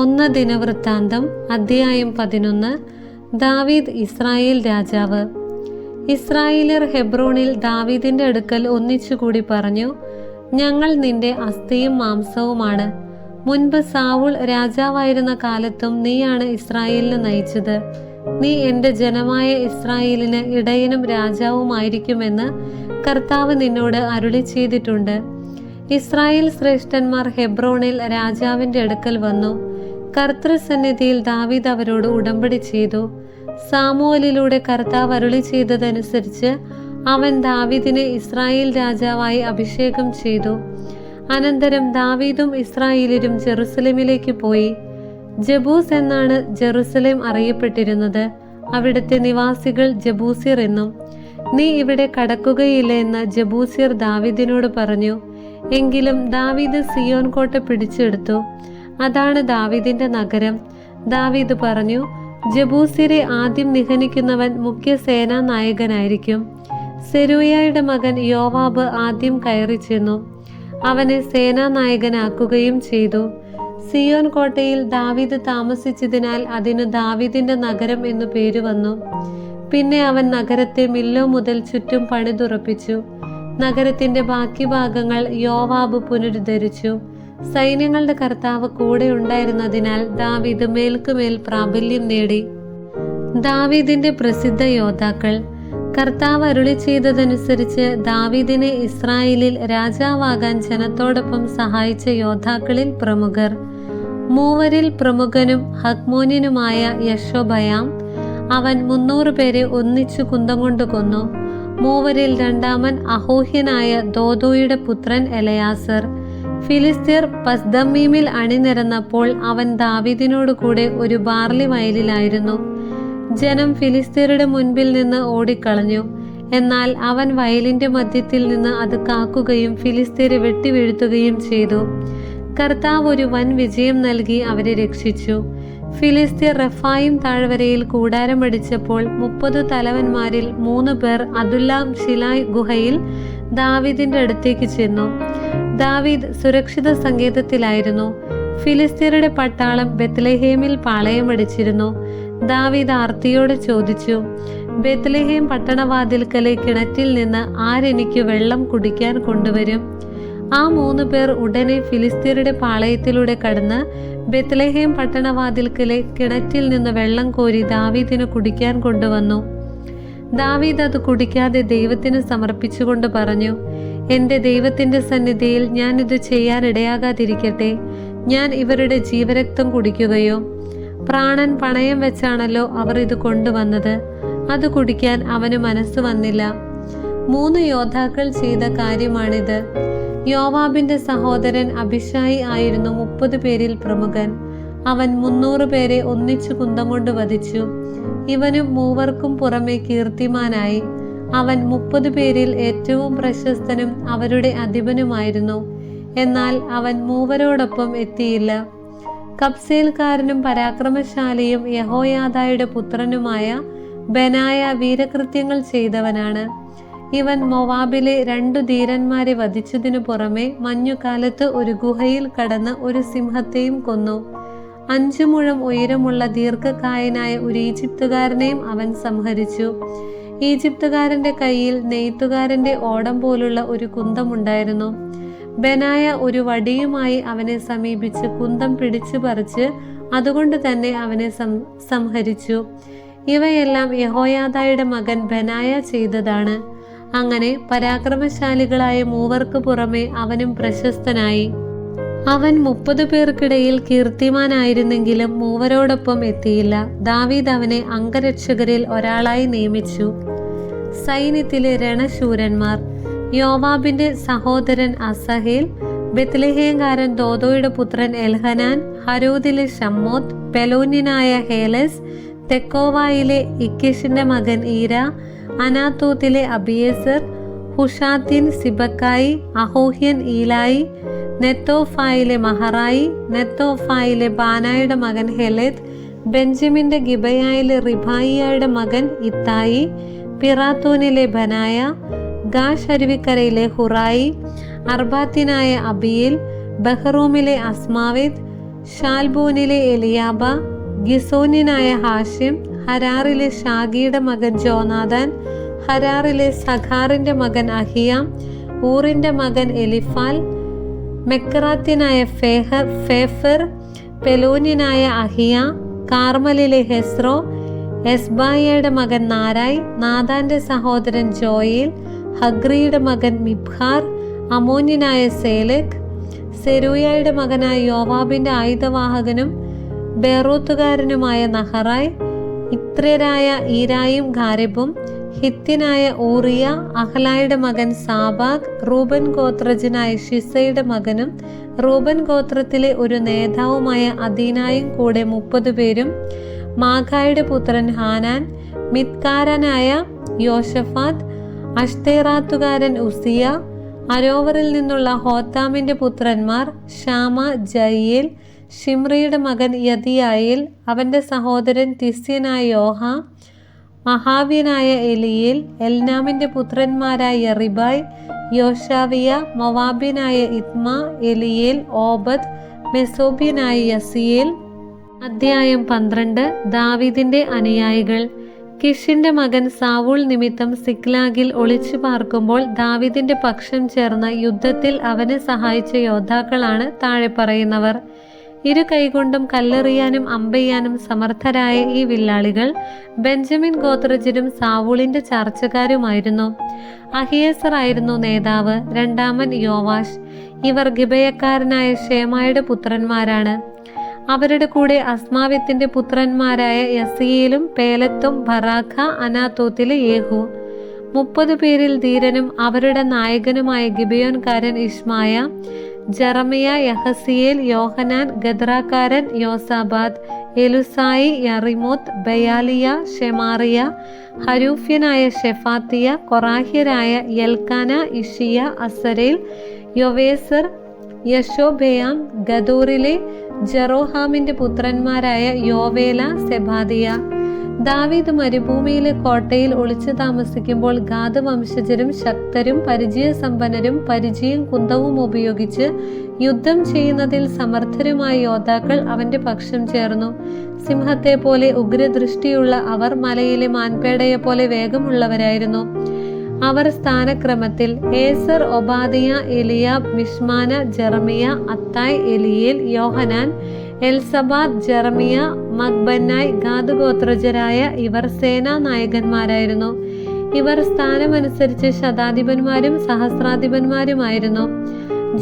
ഒന്ന് ദിനവൃത്താന്തം അധ്യായം പതിനൊന്ന് ദാവീദ് ഇസ്രായേൽ രാജാവ്. ഇസ്രായേലർ ഹെബ്രോണിൽ ദാവീദിന്റെ അടുക്കൽ ഒന്നിച്ചുകൂടി പറഞ്ഞു ഞങ്ങൾ നിന്റെ അസ്ഥിയും മാംസവുമാണ്. മുൻപ് സാവുൾ രാജാവായിരുന്ന കാലത്തും നീയാണ് ഇസ്രായേലിനെ നയിച്ചത്. നീ എന്റെ ജനമായ ഇസ്രായേലിന് ഇടയനും രാജാവുമായിരിക്കുമെന്ന് കർത്താവ് നിന്നോട് അരുളി ചെയ്തിട്ടുണ്ട് ഇസ്രായേൽ ശ്രേഷ്ഠന്മാർ ഹെബ്രോണിൽ രാജാവിന്റെ അടുക്കൽ വന്നു. കർത്തൃസന്നിധിയിൽ ദാവീദ് അവരോട് ഉടമ്പടി ചെയ്തു. സാമുവലിലൂടെ കർത്താവ് അരുളി ചെയ്തതനുസരിച്ച് അവൻ ദാവീദിനെ ഇസ്രായേൽ രാജാവായി അഭിഷേകം ചെയ്തു. അനന്തരം ദാവീദും ഇസ്രായേലിലും ജെറുസലേമിലേക്ക് പോയി. ജബൂസ് എന്നാണ് ജെറുസലേം അറിയപ്പെട്ടിരുന്നത്. അവിടുത്തെ നിവാസികൾ ജബൂസിർ എന്നും നീ ഇവിടെ കടക്കുകയില്ല എന്ന് ജബൂസിർ ദാവീദിനോട് പറഞ്ഞു. എങ്കിലും ദാവീദ് സിയോൻ കോട്ട പിടിച്ചെടുത്തു. അതാണ് ദാവീദിന്റെ നഗരം. ദാവീദ് പറഞ്ഞു ജബൂസിരെ ആദ്യം നിഹനിക്കുന്നവൻ മുഖ്യ സേനാ നായകനായിരിക്കും. സെരൂയയുടെ മകൻ യോവാബ് ആദ്യം കയറി ചെന്നു. അവനെ സേനാനായകനാക്കുകയും ചെയ്തു. സിയോൻ കോട്ടയിൽ ദാവീദ് താമസിച്ചതിനാൽ അതിന് ദാവീദിന്റെ നഗരം എന്നു പേര് വന്നു. പിന്നെ അവൻ നഗരത്തെ മില്ലോ മുതൽ ചുറ്റും പണിതുറപ്പിച്ചു. നഗരത്തിന്റെ ബാക്കി ഭാഗങ്ങൾ യോവാബ് പുനരുദ്ധരിച്ചു. സൈന്യങ്ങളുടെ കർത്താവ് കൂടെ ഉണ്ടായിരുന്നതിനാൽ ദാവീദ് മേൽക്കുമേൽ പ്രാബല്യം നേടി. ദാവീദിന്റെ പ്രസിദ്ധ യോദ്ധാക്കൾ കർത്താവ് അരുളി ചെയ്തതനുസരിച്ച് ദാവീദിനെ ഇസ്രായേലിൽ രാജാവാകാൻ ജനത്തോടൊപ്പം സഹായിച്ച യോദ്ധാക്കളിൽ പ്രമുഖർ. മൂവരിൽ പ്രമുഖനും ഹക്മോനിനുമായ യശോഭയാം അവൻ മുന്നൂറ് പേരെ ഒന്നിച്ചു കുന്തം കൊണ്ട് കൊന്നു. മൂവരിൽ രണ്ടാമൻ അഹോഹ്യനായ ദോദോയുടെ പുത്രൻ എലയാസർ. ഫിലിസ്തീർ പസ്ദമ്മീമിൽ അണിനിരന്നപ്പോൾ അവൻ ദാവീദിനോട് കൂടെ ഒരു ബാർലി വയലിലായിരുന്നു. ജനം ഫിലിസ്തീരുടെ മുൻപിൽ നിന്ന് ഓടിക്കളഞ്ഞു. എന്നാൽ അവൻ വയലിന്റെ മധ്യത്തിൽ നിന്ന് അത് കാക്കുകയും ഫിലിസ്തീരെ വെട്ടിവീഴ്ത്തുകയും ചെയ്തു. കർത്താവ് ഒരു വൻ വിജയം നൽകി അവരെ രക്ഷിച്ചു. ഫിലിസ്തീർ റഫായിം താഴ്വരയിൽ കൂടാരമടിച്ചപ്പോൾ മുപ്പത് തലവന്മാരിൽ മൂന്ന് പേർ അതുല്ലാം ഷിലായ് ഗുഹയിൽ ദാവീദിന്റെ അടുത്തേക്ക് ചെന്നു. ദാവീദ് സുരക്ഷിത സങ്കേതത്തിലായിരുന്നു. ഫിലിസ്തീനയുടെ പട്ടാളം ബെത്ലഹേമിൽ പാളയമടിച്ചിരുന്നു ദാവീദ് ആർത്തിയോടെ ചോദിച്ചു ബെത്ലഹേം പട്ടണവാതിൽക്കലെ കിണറ്റിൽ നിന്ന് ആരെനിക്ക് വെള്ളം കുടിക്കാൻ കൊണ്ടുവരും? ആ മൂന്ന് പേർ ഉടനെ ഫിലിസ്തീനയുടെ പാളയത്തിലൂടെ കടന്ന് ബെത്ലഹേം പട്ടണവാതിൽക്കലെ കിണറ്റിൽ നിന്ന് വെള്ളം കോരി ദാവീദിന് കുടിക്കാൻ കൊണ്ടുവന്നു. ദാവീദ് അത് കുടിക്കാതെ ദൈവത്തിന് സമർപ്പിച്ചുകൊണ്ട് പറഞ്ഞു എന്റെ ദൈവത്തിന്റെ സന്നിധിയിൽ ചെയ്യാൻ ഇടയാകാതിരിക്കട്ടെ ഞാൻ ഇവരുടെ ജീവരക്തം കുടിക്കുകയോ പ്രാണൻ പണയം വെച്ചാണല്ലോ അവർ ഇത് കൊണ്ടുവന്നത്. അത് കുടിക്കാൻ അവന് മനസ്സ് വന്നില്ല. മൂന്ന് യോദ്ധാക്കൾ ചെയ്ത കാര്യമാണിത്. യോവാബിന്റെ സഹോദരൻ അഭിഷായി ആയിരുന്നു മുപ്പത് പേരിൽ പ്രമുഖൻ. അവൻ മുന്നൂറ് പേരെ ഒന്നിച്ചു കുന്തം കൊണ്ട് വധിച്ചു. ഇവനും മൂവർക്കും പുറമെ കീർത്തിമാനായി. അവൻ മുപ്പത് പേരിൽ ഏറ്റവും പ്രശസ്തനും അവരുടെ അധിപനുമായിരുന്നു. എന്നാൽ അവൻ മൂവരോടൊപ്പം എത്തിയില്ല. കപ്സേൽക്കാരനും പരാക്രമശാലിയും യഹോയാദായുടെ പുത്രനുമായ ബനായ വീരകൃത്യങ്ങൾ ചെയ്തവനാണ്. ഇവൻ മൊവാബിലെ രണ്ടു ധീരന്മാരെ വധിച്ചതിനു പുറമെ മഞ്ഞുകാലത്ത് ഒരു ഗുഹയിൽ കടന്ന് ഒരു സിംഹത്തെയും കൊന്നു. അഞ്ചു മുഴം ഉയരമുള്ള ദീർഘകായനായ ഒരു ഈജിപ്തുകാരനെയും അവൻ സംഹരിച്ചു. ഈജിപ്തുകാരന്റെ കയ്യിൽ നെയ്ത്തുകാരന്റെ ഓടം പോലുള്ള ഒരു കുന്തമുണ്ടായിരുന്നു. ബനായ ഒരു വടിയുമായി അവനെ സമീപിച്ച് കുന്തം പിടിച്ചു പറിച്ച് അതുകൊണ്ട് തന്നെ അവനെ സംഹരിച്ചു. ഇവയെല്ലാം യഹോയാദായുടെ മകൻ ബനായ ചെയ്തതാണ്. അങ്ങനെ പരാക്രമശാലികളായ മൂവർക്ക് പുറമെ അവനും പ്രശസ്തനായി. അവൻ മുപ്പത് പേർക്കിടയിൽ കീർത്തിമാനായിരുന്നെങ്കിലും മൂവരോടൊപ്പം എത്തിയില്ല. ദാവീദ് അവനെ അംഗരക്ഷകരിൽ ഒരാളായി നിയമിച്ചു. സൈന്യത്തിലെ രണശൂരന്മാർ യോവാബിന്റെ സഹോദരൻ അസഹേൽ ബെത്ലഹേങ്കാരൻ ദോദോയുടെ പുത്രൻ എൽഹനാൻ ഹരോദിലെ ഷമ്മോത് പെലോന്യനായ ഹേലസ് തെക്കോവായിലെ ഇക്കിഷിന്റെ മകൻ ഈര അനാത്തോത്തിലെ അബിയേസർ ഹുഷാത്തിൻ സിബക്കായി അഹോഹ്യൻ ഈലായി നെത്തോഫായിലെ മഹറായി നെത്തോഫായിലെ ബാനായുടെ മകൻ ഹെലേത് ബെഞ്ചമിന്റെ ഗിബയായിലെ റിബായിയുടെ മകൻ ഇത്തായി പിറാത്തോനിലെ ബനായ ഗാഷ് അരുവിക്കരയിലെ ഹുറായി അർബാത്തിനായ അബിയിൽ ബഹ്റൂമിലെ അസ്മാവിദ് ഷാൽബൂനിലെ എലിയാബ ഗിസോനിനായ ഹാഷിം ഹരാറിലെ ഷാഗിയുടെ മകൻ ജോനാഥൻ ഹരാറിലെ സഖാറിന്റെ മകൻ അഹിയാം ഊറിന്റെ മകൻ എലിഫാൽ മെക്രാത്തിനായ ഫേഹർ ഫേഫർ പെലോനിനായ അഹിയ കാർമലിലെ ഹെസ്രോ എസ്ബായയുടെ മകൻ നാരായ് നാദാന്റെ സഹോദരൻ ജോയിൽ ഹഗ്രിയുടെ മകൻ മിബ്ഹാർ അമോന്യനായ സേലക് സെരൂയയുടെ മകനായ യോവാബിന്റെ ആയുധവാഹകനും ബേറൂത്തുകാരനുമായ നഹറായ് ഇത്രരായ ഈരായും ഖാരിബും ഹിത്യനായ ഊറിയ അഹ്ലായുടെ മകൻ സാബാഗ് റൂബൻ ഗോത്രജനായ ഷിസയുടെ മകനും റൂബൻ ഗോത്രത്തിലെ ഒരു നേതാവുമായ അദീനായും കൂടെ മുപ്പത് പേരും മാഘായുടെ പുത്രൻ ഹാനാൻ മിത്കാരനായ യോഷഫാത്ത് അഷ്തേറാത്തുകാരൻ ഉസിയ അരോവറിൽ നിന്നുള്ള ഹോത്താമിന്റെ പുത്രന്മാർ ഷാമ ജയ്യേൽ ഷിമ്രിയുടെ മകൻ യതിയായിൽ അവന്റെ സഹോദരൻ തിസ്യനായ യോഹ മഹാവ്യനായ എലിയിൽ എൽനാമിന്റെ പുത്രന്മാരായ യറിബായ് യോഷാവിയ മൊവാബ്യനായ ഇത്മ എലിയേൽ ഓബദ് മെസോബ്യനായ യസിയേൽ അധ്യായം പന്ത്രണ്ട്. ദാവീദിന്റെ അനുയായികൾ. കിഷിന്റെ മകൻ സാവൂൾ നിമിത്തം സിക്ലാഗിൽ ഒളിച്ചു പാർക്കുമ്പോൾ ദാവീദിന്റെ പക്ഷം ചേർന്ന യുദ്ധത്തിൽ അവനെ സഹായിച്ച യോദ്ധാക്കളാണ് താഴെ പറയുന്നവർ. ഇരു കൈകൊണ്ടും കല്ലെറിയാനും അമ്പെയ്യാനും സമർത്ഥരായ ഈ വില്ലാളികൾ ബെഞ്ചമിൻ ഗോത്രജരും സാവൂളിന്റെ ചർച്ചക്കാരുമായിരുന്നു. അഹിയസർ ആയിരുന്നു നേതാവ് രണ്ടാമൻ യോവാഷ് ഇവർ ഗിബയക്കാരനായ ഷേമായുടെ പുത്രന്മാരാണ്. അവരുടെ കൂടെ അസ്മാവ്യത്തിന്റെ പുത്രന്മാരായ യസിയേലും പേലത്തും ബറാഖ അനാത്തോത്തിലെ യേഹു. മുപ്പത് പേരിൽ ധീരനും അവരുടെ നായകനുമായ ഗിബിയോൻകാരൻ ഇഷ്മായ ജറമിയ യഹസിയേൽ യോഹനാൻ ഗദ്രാക്കാരൻ യോസാബാദ് എലുസായി യറിമോത്ത് ബയാലിയ ഷെമാറിയ ഹരൂഫ്യനായ ഷെഫാത്തിയ കൊറാഹ്യരായ യൽക്കാന ഇഷിയ അസരേൽ യൊവേസർ യശോബെയാം ഗദൂറിലെ ജെറോഹാമിന്റെ പുത്രന്മാരായ യോവേല സെബാദിയ. ദാവീദ് മരുഭൂമിയിലെ കോട്ടയിൽ ഒളിച്ചു താമസിക്കുമ്പോൾ ഗാദ് വംശജരും ശക്തരും പരിചയസമ്പന്നരും പരിചയം കുന്തവും ഉപയോഗിച്ച് യുദ്ധം ചെയ്യുന്നതിൽ സമർത്ഥരുമായ യോദ്ധാക്കൾ അവന്റെ പക്ഷം ചേർന്നു. സിംഹത്തെ പോലെ ഉഗ്രദൃഷ്ടിയുള്ള അവർ മലയിലെ മാൻപേടയെ പോലെ വേഗമുള്ളവരായിരുന്നു. അവർ സ്ഥാനക്രമത്തിൽ Ezer Obadiah Eliab Mishmannah Jeremiah Attai Eliel Johanan Elzabad Jeremiah Machbannai ഗാതുഗോത്രജരായ ഇവർ സേനാ നായകന്മാരായിരുന്നു. ഇവർ സ്ഥാനമനുസരിച്ച് ശതാധിപന്മാരും സഹസ്രാധിപന്മാരുമായിരുന്നു.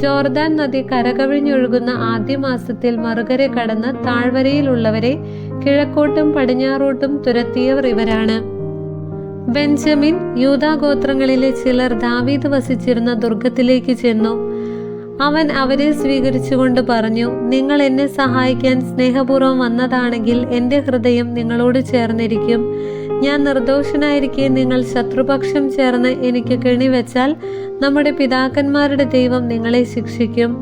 ജോർദാൻ നദി കരകവിഞ്ഞൊഴുകുന്ന ആദ്യ മാസത്തിൽ മറുകര കടന്ന് താഴ്വരയിലുള്ളവരെ കിഴക്കോട്ടും പടിഞ്ഞാറോട്ടും തുരത്തിയവർ ഇവരാണ്. ബെഞ്ചമിൻ യൂതാഗോത്രങ്ങളിലെ ചിലർ ദാവീദ് വസിച്ചിരുന്ന ദുർഗത്തിലേക്ക് ചെന്നു. അവൻ അവരെ സ്വീകരിച്ചുകൊണ്ട് പറഞ്ഞു നിങ്ങൾ എന്നെ സഹായിക്കാൻ സ്നേഹപൂർവം വന്നതാണെങ്കിൽ എന്റെ ഹൃദയം നിങ്ങളോട് ചേർന്നിരിക്കും. ഞാൻ നിർദോഷനായിരിക്കെ നിങ്ങൾ ശത്രുപക്ഷം ചേർന്ന് എനിക്ക് കെണിവെച്ചാൽ നമ്മുടെ പിതാക്കന്മാരുടെ ദൈവം നിങ്ങളെ ശിക്ഷിക്കും.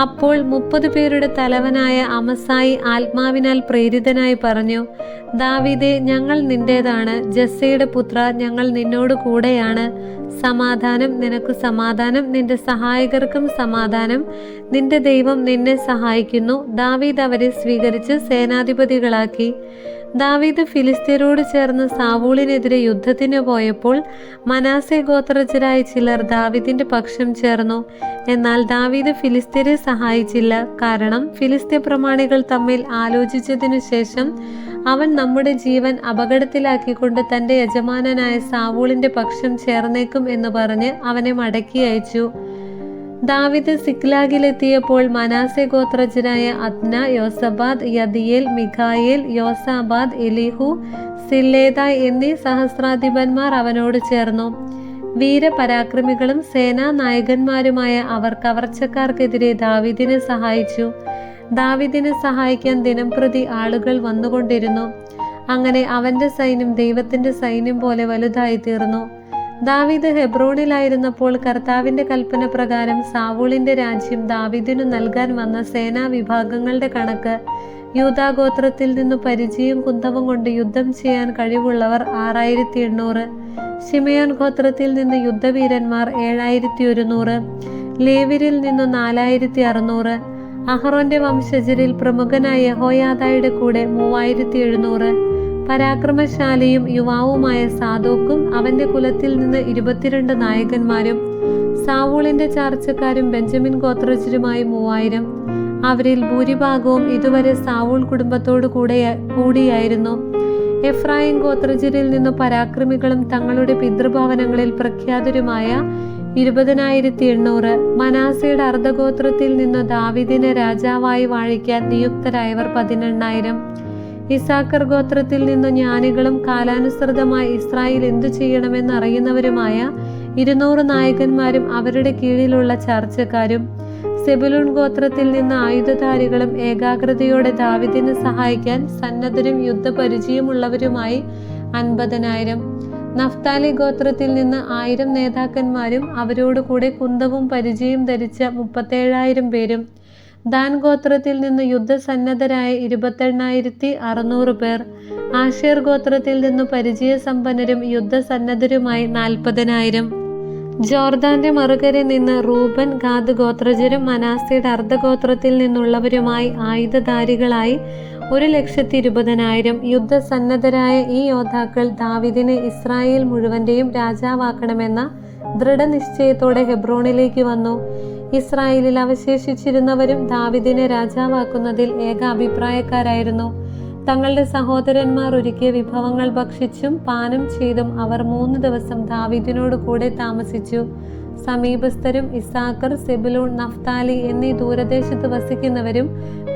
അപ്പോൾ മുപ്പത് പേരുടെ തലവനായ അമസായി ആത്മാവിനാൽ പ്രേരിതനായി പറഞ്ഞു ദാവീദേ ഞങ്ങൾ നിന്റേതാണ്. ജസ്സയുടെ പുത്ര ഞങ്ങൾ നിന്നോട് കൂടെയാണ്. സമാധാനം നിനക്ക് സമാധാനം നിന്റെ സഹായകർക്കും സമാധാനം. നിന്റെ ദൈവം നിന്നെ സഹായിക്കുന്നു. ദാവീദ് അവരെ സ്വീകരിച്ച് സേനാധിപതികളാക്കി. ദാവീദ് ഫിലിസ്തീനോട് ചേർന്ന് സാവൂളിനെതിരെ യുദ്ധത്തിന് പോയപ്പോൾ മനാസെ ഗോത്രജരായ ചിലർ ദാവീദിന്റെ പക്ഷം ചേർന്നു. എന്നാൽ ദാവീദ് ഫിലിസ്തീനെ സഹായിച്ചില്ല. കാരണം ഫിലിസ്തീൻ പ്രമാണികൾ തമ്മിൽ ആലോചിച്ചതിനു ശേഷം അവൻ നമ്മുടെ ജീവൻ അപകടത്തിലാക്കിക്കൊണ്ട് തന്റെ യജമാനനായ സാവൂളിന്റെ പക്ഷം ചേർന്നേക്കും എന്ന് പറഞ്ഞ് അവനെ മടക്കി അയച്ചു. ദാവിദ് സിക്ലാഗിലെത്തിയപ്പോൾ Manasseh ഗോത്രജനായ Adnah Jozabad Jediael Michael Jozabad Elihu സില്ലേദ എന്നീ സഹസ്രാധിപന്മാർ അവനോട് ചേർന്നു. വീരപരാക്രമികളും സേനാ നായകന്മാരുമായ അവർ കവർച്ചക്കാർക്കെതിരെ ദാവിദിനെ സഹായിച്ചു. ദാവിദിനെ സഹായിക്കാൻ ദിനംപ്രതി ആളുകൾ വന്നുകൊണ്ടിരുന്നു. അങ്ങനെ അവന്റെ സൈന്യം ദൈവത്തിന്റെ സൈന്യം പോലെ വലുതായി തീർന്നു ദാവീദ് ഹെബ്രോണിലായിരുന്നപ്പോൾ കർത്താവിന്റെ കൽപ്പന പ്രകാരം സാവൂളിന്റെ രാജ്യം ദാവീദിനു നൽകാൻ വന്ന സേനാ വിഭാഗങ്ങളുടെ കണക്ക് യൂതാഗോത്രത്തിൽ നിന്നു പരിചയം കുന്തവും കൊണ്ട് യുദ്ധം ചെയ്യാൻ കഴിവുള്ളവർ ആറായിരത്തി എണ്ണൂറ് ഷിമയോൻ ഗോത്രത്തിൽ നിന്ന് യുദ്ധവീരന്മാർ ഏഴായിരത്തി ഒരുന്നൂറ് ലേവിരിൽ നിന്ന് നാലായിരത്തി അറുന്നൂറ് അഹറോന്റെ വംശജരിൽ പ്രമുഖനായ ഹോയാദായുടെ കൂടെ മൂവായിരത്തി എഴുന്നൂറ് പരാക്രമശാലിയും യുവാവുമായ സാദോക്കും അവന്റെ കുലത്തിൽ നിന്ന് ഇരുപത്തിരണ്ട് നായകന്മാരും സാവൂളിന്റെ ചാർച്ചക്കാരും ബെഞ്ചമിൻ ഗോത്രജരുമായി മൂവായിരം. അവരിൽ ഭൂരിഭാഗവും ഇതുവരെ സാവൂൾ കുടുംബത്തോടു കൂടെ കൂടിയായിരുന്നു. എഫ്രായിം ഗോത്രജരിൽ നിന്നു പരാക്രമികളും തങ്ങളുടെ പിതൃഭവനങ്ങളിൽ പ്രഖ്യാതരുമായ ഇരുപതിനായിരത്തി എണ്ണൂറ്. മനാസയുടെ അർദ്ധഗോത്രത്തിൽ നിന്ന് ദാവിദിനെ രാജാവായി വാഴിക്കാൻ നിയുക്തരായവർ പതിനെണ്ണായിരം. ഇസാക്കർ ഗോത്രത്തിൽ നിന്നു ജ്ഞാനികളും കാലാനുസൃതമായി ഇസ്രായേൽ എന്തു ചെയ്യണമെന്ന് അറിയുന്നവരുമായ ഇരുന്നൂറ് നായകന്മാരും അവരുടെ കീഴിലുള്ള ചർച്ചക്കാരും സെബുലൂൺ ഗോത്രത്തിൽ നിന്ന് ആയുധധാരികളും ഏകാഗ്രതയോടെ ദാവിദിനെ സഹായിക്കാൻ സന്നദ്ധരും യുദ്ധപരിചയമുള്ളവരുമായി അൻപതിനായിരം. നഫ്താലി ഗോത്രത്തിൽ നിന്ന് ആയിരം നേതാക്കന്മാരും അവരോട് കൂടെ കുന്തവും പരിചയം ധരിച്ച മുപ്പത്തേഴായിരം പേരും. ദാൻ ഗോത്രത്തിൽ നിന്ന് യുദ്ധസന്നദ്ധരായ ഇരുപത്തെണ്ണായിരത്തി അറുന്നൂറ് പേർ ആഷേർ ഗോത്രത്തിൽ നിന്ന് പരിചയസമ്പന്നരും യുദ്ധസന്നദ്ധരുമായി നാൽപ്പതിനായിരം. ജോർദാന്റെ മറുകരെ നിന്ന് റൂബൻ ഗാദ് ഗോത്രജരും മനാസയുടെ അർദ്ധഗോത്രത്തിൽ നിന്നുള്ളവരുമായി ആയുധധാരികളായി ഒരു ലക്ഷത്തി ഇരുപതിനായിരം യുദ്ധസന്നദ്ധരായ ഈ യോദ്ധാക്കൾ ദാവിദിനെ ഇസ്രായേൽ മുഴുവന്റെയും രാജാവാക്കണമെന്ന ദൃഢനിശ്ചയത്തോടെ ഹെബ്രോണിലേക്ക് വന്നു. ഇസ്രായേലിൽ അവശേഷിച്ചിരുന്നവരും ദാവിദിനെ രാജാവാക്കുന്നതിൽ ഏക അഭിപ്രായക്കാരായിരുന്നു. തങ്ങളുടെ സഹോദരന്മാർ ഒരുക്കിയ വിഭവങ്ങൾ ഭക്ഷിച്ചും പാനം ചെയ്തും അവർ മൂന്ന് ദിവസം ദാവിദിനോട് കൂടെ താമസിച്ചു. സമീപസ്ഥരും ഇസാക്കർ സെബുലൂൺ നഫ്താലി എന്നീ ദൂരദേശത്ത് വസിക്കുന്നവരും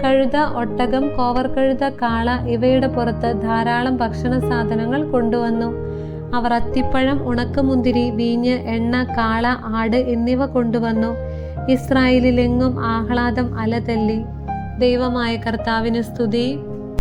കഴുത ഒട്ടകം കോവർകഴുത കാള ഇവയുടെ പുറത്ത് ധാരാളം ഭക്ഷണ സാധനങ്ങൾ കൊണ്ടുവന്നു. അവർ അത്തിപ്പഴം ഉണക്കമുന്തിരി വീഞ്ഞ് എണ്ണ കാള ആട് എന്നിവ കൊണ്ടുവന്നു. ഇസ്രായേലിലെങ്ങും ആഹ്ലാദം അലതല്ലി. ദൈവമായ കർത്താവിന് സ്തുതി.